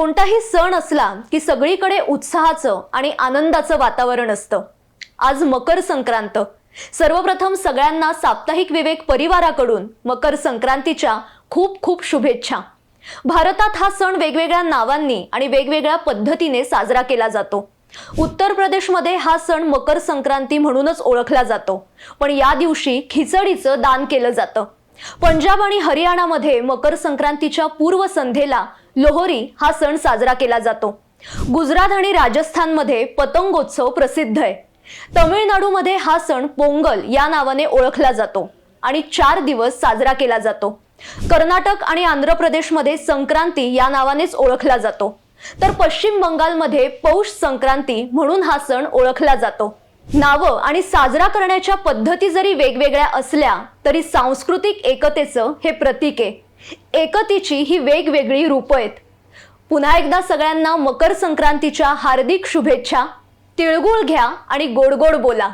कोणताही सण असला की सगळीकडे उत्साहाचं आणि आनंदाचं वातावरण असतं. आज मकर संक्रांत. सर्वप्रथम सगळ्यांना साप्ताहिक विवेक परिवाराकडून मकर संक्रांतीच्या खूप खूप शुभेच्छा. भारतात हा सण वेगवेगळ्या नावांनी आणि वेगवेगळ्या पद्धतीने साजरा केला जातो. उत्तर प्रदेशमध्ये हा सण मकर संक्रांती म्हणूनच ओळखला जातो. पण या दिवशी खिचडीचं दान केलं जातं. पंजाब आणि हरियाणामध्ये मकर संक्रांतीच्या पूर्वसंध्येला लोहरी हा सण साजरा केला जातो. गुजरात आणि राजस्थानमध्ये पतंगोत्सव प्रसिद्ध आहे. तमिळनाडूमध्ये हा सण पोंगल या नावाने ओळखला जातो आणि चार दिवस साजरा केला जातो. कर्नाटक आणि आंध्र प्रदेशमध्ये संक्रांती या नावानेच ओळखला जातो. तर पश्चिम बंगालमध्ये पौष संक्रांती म्हणून हा सण ओळखला जातो. नावं आणि साजरा करण्याच्या पद्धती जरी वेगवेगळ्या असल्या तरी सांस्कृतिक एकतेचं हे प्रतीक आहे. एकतेची ही वेगवेगळी रूपं आहेत. पुन्हा एकदा सगळ्यांना मकर संक्रांतीच्या हार्दिक शुभेच्छा. तिळगुळ घ्या आणि गोड गोड बोला.